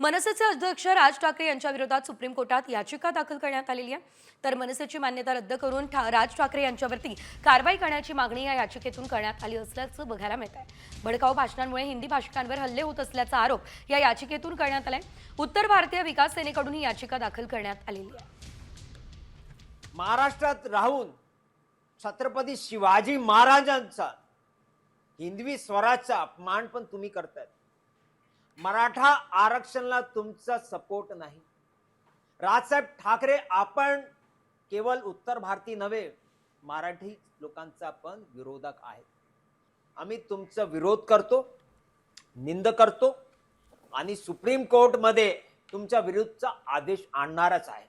मनसेचे अध्यक्ष राज ठाकरे यांच्या विरोधात सुप्रीम कोर्टात याचिका दाखल करण्यात आलेली आहे. तर मनसेची मान्यता रद्द करून ठा- राज ठाकरे यांच्यावरती कारवाई करण्याची मागणी या याचिकेतून करण्यात आली असल्याचं बघायला मिळत आहे. भडकाऊ भाषणांमुळे हिंदी भाषिकांवर हल्ले होत असल्याचा आरोप या याचिकेतून करण्यात आलाय. उत्तर भारतीय विकास सेनेकडून ही याचिका दाखल करण्यात आलेली आहे. महाराष्ट्रात राहून छत्रपती शिवाजी महाराजांचा हिंदवी स्वराजचा अपमान पण तुम्ही करतायत. मराठा आरक्षणाला तुमचा सपोर्ट नाही. राजसाहेब ठाकरे आपण केवळ उत्तर भारती नव्हे मराठी लोकांचा पण विरोधक आहे आम्ही तुमचा विरोध करतो निंद करतो आणि सुप्रीम कोर्टमध्ये तुमच्या विरुद्धचा आदेश आणणारच आहे.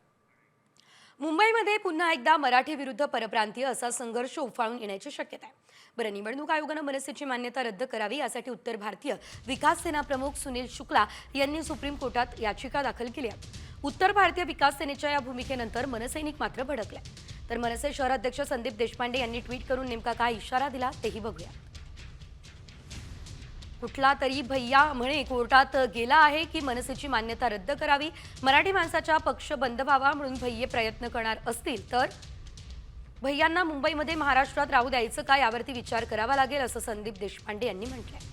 मुंबईमध्ये पुन्हा एकदा मराठी विरुद्ध परप्रांतीय असा संघर्ष उफाळून येण्याची शक्यता आहे. बरं निवडणूक आयोगानं मनसेची मान्यता रद्द करावी यासाठी उत्तर भारतीय विकास सेना प्रमुख सुनील शुक्ला यांनी सुप्रीम कोर्टात याचिका दाखल केली आहे. उत्तर भारतीय विकास सेनेच्या या भूमिकेनंतर मनसैनिक मात्र भडकले तर मनसे शहराध्यक्ष संदीप देशपांडे यांनी ट्विट करून नेमका काय इशारा दिला तेही बघूया. कुठला तरी भैया म्हणे कोर्टात गेला आहे की मनसेची मान्यता रद्द करावी? मराठी माणसाच्या पक्ष बंद व्हावा म्हणून भैये प्रयत्न करणार असतील तर? भैयांना मुंबईमध्ये महाराष्ट्रात राहू द्यायचं का? यावरती विचार करावा लागेल असं संदीप देशपांडे यांनी म्हटलंय.